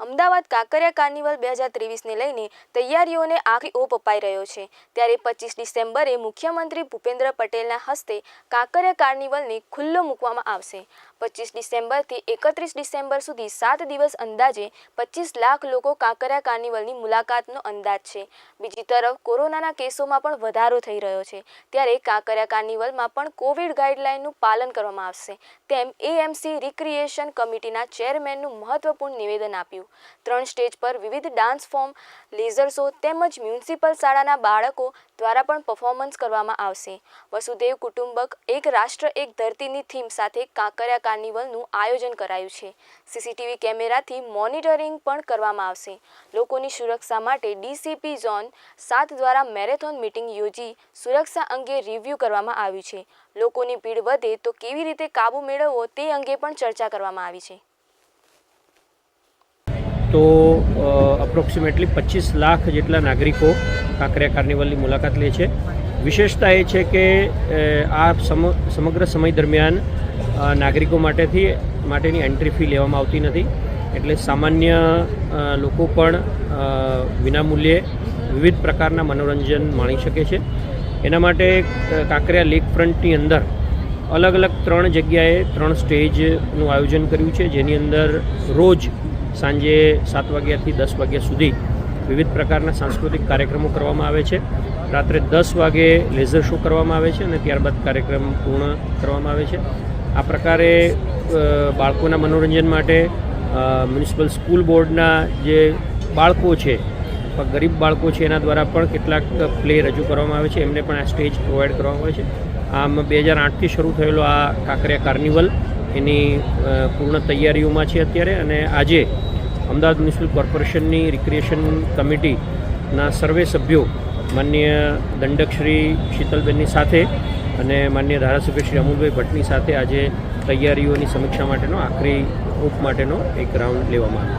Ahmedabad Kankaria carnival બે હજાર ત્રેવીસને લઈને તૈયારીઓને આખરી ઓપ અપાઈ રહ્યો છે. ત્યારે પચીસ ડિસેમ્બરે મુખ્યમંત્રી ભૂપેન્દ્ર પટેલના હસ્તે કાંકરિયા કાર્નિવલને ખુલ્લો મૂકવામાં આવશે. પચીસ ડિસેમ્બરથી એકત્રીસ ડિસેમ્બર સુધી સાત દિવસ અંદાજે પચીસ લાખ લોકો કાંકરિયા કાર્નિવલની મુલાકાતનો અંદાજ છે. બીજી તરફ, કોરોનાના કેસોમાં પણ વધારો થઈ રહ્યો છે. ત્યારે કાંકરિયા કાર્નિવલમાં પણ કોવિડ ગાઈડલાઇનનું પાલન કરવામાં આવશે. તેમ એએમસી રિક્રિએશન કમિટીના ચેરમેનનું મહત્વપૂર્ણ નિવેદન આપ્યું. ત્રણ સ્ટેજ પર વિવિધ ડાન્સ ફોર્મ, લેઝર શો તેમજ મ્યુનિસિપલ શાળાના બાળકો દ્વારા પણ પરફોર્મન્સ કરવામાં આવશે. વસુદેવ કુટુંબક એક રાષ્ટ્ર, એક ધરતીની થીમ સાથે કાંકરિયા કાર્નિવલનું આયોજન કરાયું છે. સીસીટીવી કેમેરાથી મોનિટરિંગ પણ કરવામાં આવશે. લોકોની સુરક્ષા માટે ડીસીપી ઝોન સાત દ્વારા મેરેથોન મિટિંગ યોજી સુરક્ષા અંગે રિવ્યૂ કરવામાં આવ્યું છે. લોકોની ભીડ વધે તો કેવી રીતે કાબૂ મેળવવો તે અંગે પણ ચર્ચા કરવામાં આવી છે. તો અપ્રોક્સિમેટલી પચીસ લાખ જેટલા નાગરિકો કાંકરિયા કાર્નિવલની મુલાકાત લે છે. વિશેષતા એ છે કે આ સમ- સમગ્ર સમય દરમિયાન નાગરિકો માટેથી, માટેની એન્ટ્રી ફી લેવામાં આવતી નથી. એટલે સામાન્ય લોકો પણ વિનામૂલ્યે વિવિધ પ્રકારના મનોરંજન માણી શકે છે. એના માટે કાંકરિયા લેક ફ્રન્ટની અંદર અલગ અલગ ત્રણ જગ્યાએ ત્રણ સ્ટેજનું આયોજન કર્યું છે. જેની અંદર રોજ સાંજે સાત વાગ્યાથી દસ વાગ્યા સુધી વિવિધ પ્રકારના સાંસ્કૃતિક કાર્યક્રમો કરવામાં આવે છે. રાત્રે દસ વાગે લેઝર શો કરવામાં આવે છે અને ત્યારબાદ કાર્યક્રમ પૂર્ણ કરવામાં આવે છે. આ પ્રકારે બાળકોના મનોરંજન માટે મ્યુનિસિપલ સ્કૂલ બોર્ડના જે બાળકો છે ગરીબ બાળકો છે, એના દ્વારા પણ કેટલાક પ્લે રજૂ કરવામાં આવે છે. એમને પણ આ સ્ટેજ પ્રોવાઈડ કરવામાં આવે છે. આમ બે હજાર આઠથી શરૂ થયેલો આ કાંકરિયા કાર્નિવલ એની પૂર્ણ તૈયારીઓમાં છે અત્યારે અને આજે અમદાવાદ મ્યુનિસિપલ કોર્પોરેશનની રિક્રિએશન કમિટીના સર્વે સભ્યો માન્ય દંડકશ્રી શીતલબેનની સાથે અને માન્ય ધારાસભ્ય શ્રી અમૂલભાઈ ભટ્ટની સાથે આજે તૈયારીઓની સમીક્ષા માટેનો, આખરી ઓપ માટેનો એક રાઉન્ડ લેવામાં આવ્યો.